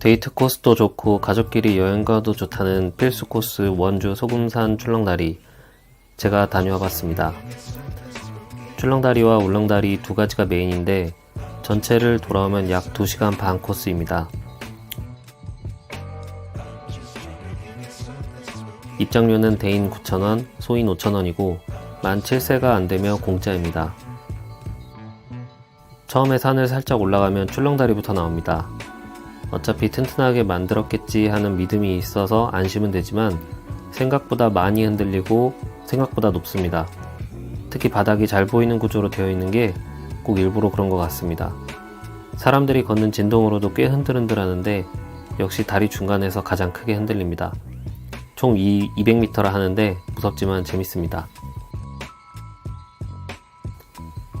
데이트 코스도 좋고 가족끼리 여행 가도 좋다는 필수 코스 원주 소금산 출렁다리 제가 다녀와 봤습니다. 출렁다리와 울렁다리 두 가지가 메인인데 전체를 돌아오면 약 2시간 반 코스입니다. 입장료는 대인 9,000원, 소인 5,000원이고 만 7세가 안 되면 공짜입니다. 처음에 산을 살짝 올라가면 출렁다리부터 나옵니다. 어차피 튼튼하게 만들었겠지 하는 믿음이 있어서 안심은 되지만 생각보다 많이 흔들리고 생각보다 높습니다. 특히 바닥이 잘 보이는 구조로 되어 있는 게 꼭 일부러 그런 것 같습니다. 사람들이 걷는 진동으로도 꽤 흔들흔들 하는데 역시 다리 중간에서 가장 크게 흔들립니다. 총 200m라 하는데 무섭지만 재밌습니다.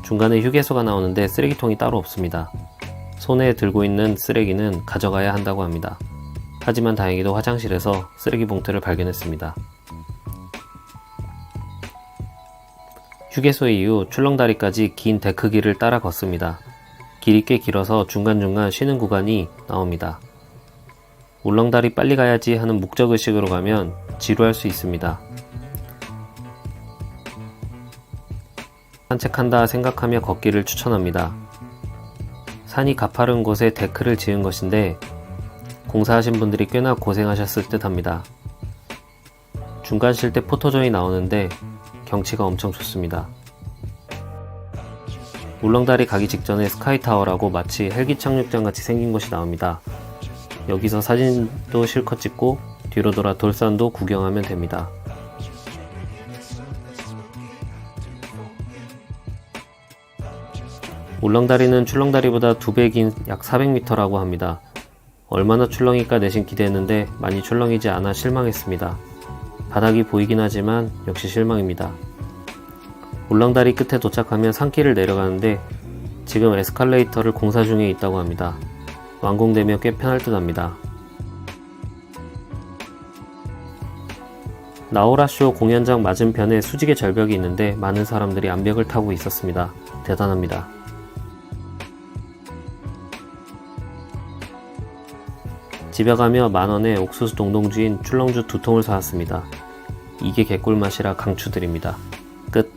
중간에 휴게소가 나오는데 쓰레기통이 따로 없습니다. 손에 들고 있는 쓰레기는 가져가야 한다고 합니다. 하지만 다행히도 화장실에서 쓰레기 봉투를 발견했습니다. 휴게소 이후 출렁다리까지 긴 데크 길을 따라 걷습니다. 길이 꽤 길어서 중간중간 쉬는 구간이 나옵니다. 울렁다리 빨리 가야지 하는 목적의식으로 가면 지루할 수 있습니다. 산책한다 생각하며 걷기를 추천합니다. 산이 가파른 곳에 데크를 지은 것인데 공사하신 분들이 꽤나 고생하셨을 듯 합니다. 중간 쉴 때 포토존이 나오는데 경치가 엄청 좋습니다. 울렁다리 가기 직전에 스카이타워라고 마치 헬기 착륙장 같이 생긴 곳이 나옵니다. 여기서 사진도 실컷 찍고 뒤로 돌아 돌산도 구경하면 됩니다. 울렁다리는 출렁다리보다 두 배 긴 약 400m라고 합니다. 얼마나 출렁일까 내심 기대했는데 많이 출렁이지 않아 실망했습니다. 바닥이 보이긴 하지만 역시 실망입니다. 울렁다리 끝에 도착하면 산길을 내려가는데 지금 에스컬레이터를 공사 중에 있다고 합니다. 완공되면 꽤 편할 듯 합니다. 나오라쇼 공연장 맞은편에 수직의 절벽이 있는데 많은 사람들이 암벽을 타고 있었습니다. 대단합니다. 집에 가며 만원에 옥수수 동동주인 출렁주 두 통을 사왔습니다. 이게 개꿀맛이라 강추드립니다. 끝.